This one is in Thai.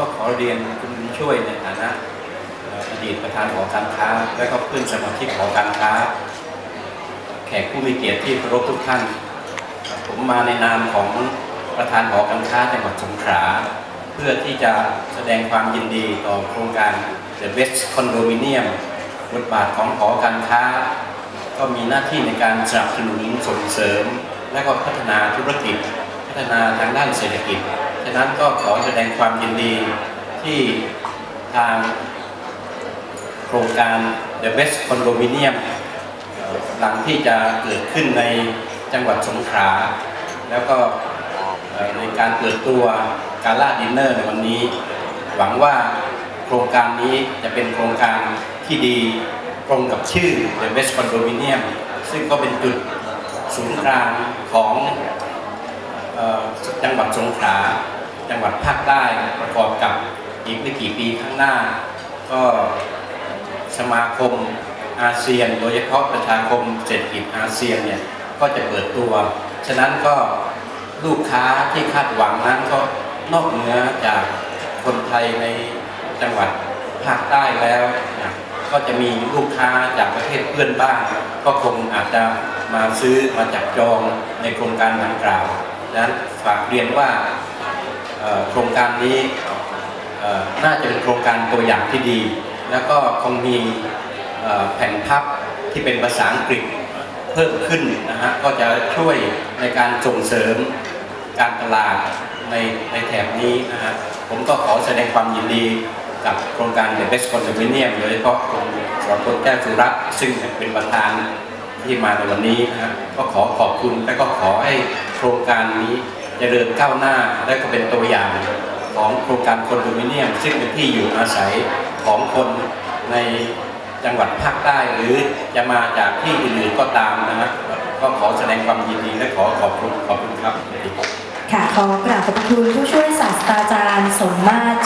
ก็ขอเรียนคุณช่วยในฐานะอดีตประธานหอการค้า และก็เพื่อนสมาชิกหอการค้า แขกผู้มีเกียรติที่เคารพทุกท่าน ผมมาในนามของประธานหอการค้าจังหวัดสงขลาเพื่อที่จะแสดงความยินดีต่อโครงการ The Best Condominium บทบาทของหอการค้า ก็มีหน้าที่ในการสนับสนุนส่งเสริม และก็พัฒนาธุรกิจ ฒนาทางด้านเศรษฐกิจ ฉะนั้นก็ขอแสดงความยินดีที่ทางโครงการ The Best Condominium เอ่อกำลังที่จะเกิดขึ้นในจังหวัดสงขลา แล้วก็ในการเปิดตัวการล่าดินเนอร์ในวันนี้ หวังว่าโครงการนี้จะเป็นโครงการที่ดีตรงกับชื่อ The Best Condominium ซึ่งก็เป็นจุดศูนย์กลางของ งหวัดสงขลาจังหวัดภาคใต้ประกอบกับอีกไม่กี่ปีข้างหน้า ก็สมาคมอาเซียน โดยเฉพาะประชาคมเศรษฐกิจอาเซียนเนี่ยก็จะเปิดตัว ฉะนั้นก็ลูกค้าที่คาดหวังนั้นก็นอกเหนือจากคนไทยในจังหวัดภาคใต้แล้วนะก็จะมีลูกค้าจากประเทศเพื่อนบ้าน ก็คงอาจจะมาซื้อมาจับจองในโครงการดังกล่าว นั้นฝากเรียนว่าโครงการนี้น่าจะเป็นโครงการตัวอย่างที่ดี แล้วก็คงมีแผ่นพับที่เป็นภาษาอังกฤษเพิ่มขึ้นนะฮะก็จะช่วยในการส่งเสริมการตลาดในในแถบนี้นะฮะผมก็ขอแสดงความยินดีกับโครงการ The Best Condominium โดยเฉพาะคุณสรพลแก้วสุรัตน์ซึ่งเป็นประธาน ที่มาในวันนี้นะฮะก็ขอขอบคุณและก็ขอให้โครงการนี้จเจริญก้าวหน้าและก็เป็นตัวอย่างของโครงการคอนโดมิเนียม ซึ่งเป็นที่อยู่อาศัยของคนในจังหวัดภาคใต้หรือจะมาจากที่อื่นๆก็ตามนะฮะก็ขอแสดงความยินดีและขอขอบคุณขอบคุณครับ ค่ะขอกราบขอบพระคุณผู้ช่วยศาสตราจารย์สมมาตร